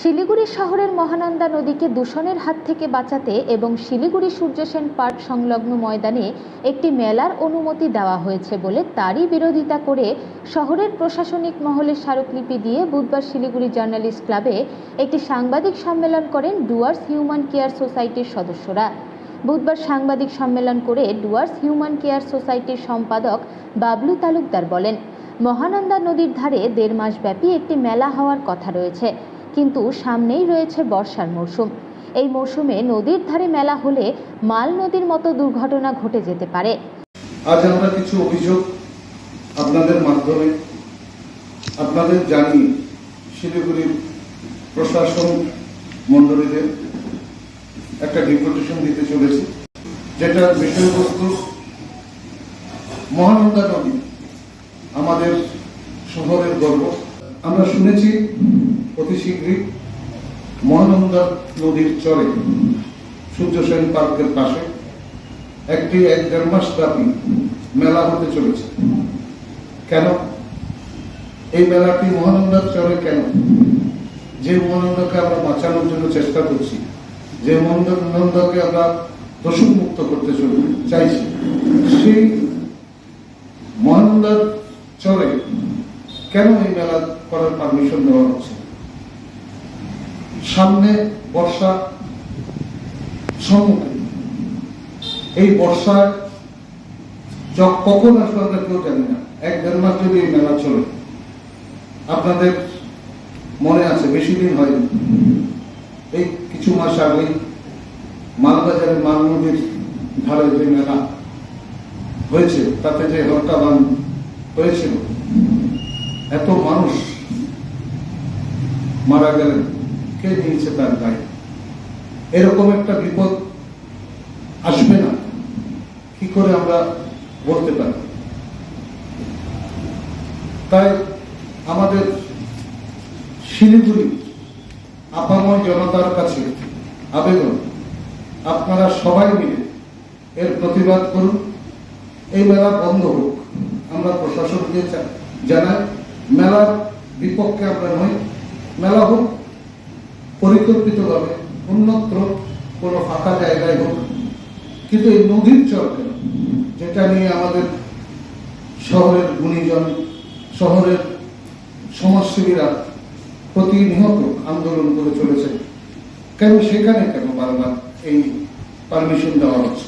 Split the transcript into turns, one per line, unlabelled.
শিলিগুড়ি শহরের মহানন্দা নদীকে দূষণের হাত থেকে বাঁচাতে এবং শিলিগুড়ি সূর্যসেন পার্ক সংলগ্ন ময়দানে একটি মেলার অনুমতি দেওয়া হয়েছে বলে তারই বিরোধিতা করে শহরের প্রশাসনিক মহলে স্মারকলিপি দিয়ে বুধবার শিলিগুড়ি জার্নালিস্ট ক্লাবে একটি সাংবাদিক সম্মেলন করেন ডুয়ার্স হিউম্যান কেয়ার সোসাইটির সদস্যরা। বুধবার সাংবাদিক সম্মেলন করে ডুয়ার্স হিউম্যান কেয়ার সোসাইটির সম্পাদক বাবলু তালুকদার বলেন, মহানন্দা নদীর ধারে দেড় মাস ব্যাপী একটি মেলা হওয়ার কথা রয়েছে। কিন্তু সামনেই রয়েছে বর্ষার মরশুম। এই মরশুমে নদীর ধারে মেলা হলে মাল নদীর মতো দুর্ঘটনা ঘটে যেতে পারে।
আজ আমরা কিছু অভিযোগ আপনাদের মাধ্যমে, আপনাদের জানি শিলিগুড়ির প্রশাসন মণ্ডলীদের একটা ডেপুটেশন দিতে চলেছি। যেটার বিষয়বস্তু, মহানন্দা নদী আমাদের শহরের গর্ব। আমরা শুনেছি অতি শীঘ্রই মহানন্দা নদীর চরে সূর্য সেন পার্কের পাশে একটি এক দেড় মাস ব্যাপী মেলা হতে চলেছে। কেন? এই মেলাটি মহানন্দার চরে কেন? যে মহানন্দকে আমরা বাঁচানোর জন্য চেষ্টা করছি, যে মহানন্দকে আমরা দোষণ মুক্ত করতে চাইছি, সেই মহানন্দার চরে কেন এই মেলা করার পারমিশন দেওয়া হচ্ছে? সামনে বর্ষা সম্মুখে এই বর্ষায় য- কখন আসবে আমরা কেউ জানি না। এক দেড় মাস যদি এই মেলা চলে, আপনাদের মনে আছে, বেশি দিন হয়নি। এই কিছু মাস আগেই মালবাজারের মাল নদীর ধারে যে মেলা হয়েছে, তাতে যে হত্যাবান হয়েছিল, এত মানুষ মারা গেলেন। কে নিয়েছে তার দায়? এরকম একটা বিপদ আসবে না। কি করে আমরা বলতে পারি? তাই আমাদের শিলিগুড়ি আপাময় জনতার কাছে আবেদন। আপনারা সবাই মিলে এর প্রতিবাদ করুন। এই মেলা বন্ধ হোক। আমরা প্রশাসনকে জানাই, মেলার বিপক্ষে আমরা নই। মেলা হোক পরিকল্পিতভাবে অন্যত্র কোনো ফাঁকা জায়গায় হোক। কিন্তু এই নদীর চর কেন? যেটা নিয়ে আমাদের শহরের গুণীজন, শহরের সমাজসেবীরা প্রতিনিয়ত আন্দোলন করে চলেছে কেন সেখানে কেন বারবার এই পারমিশন দেওয়া হচ্ছে?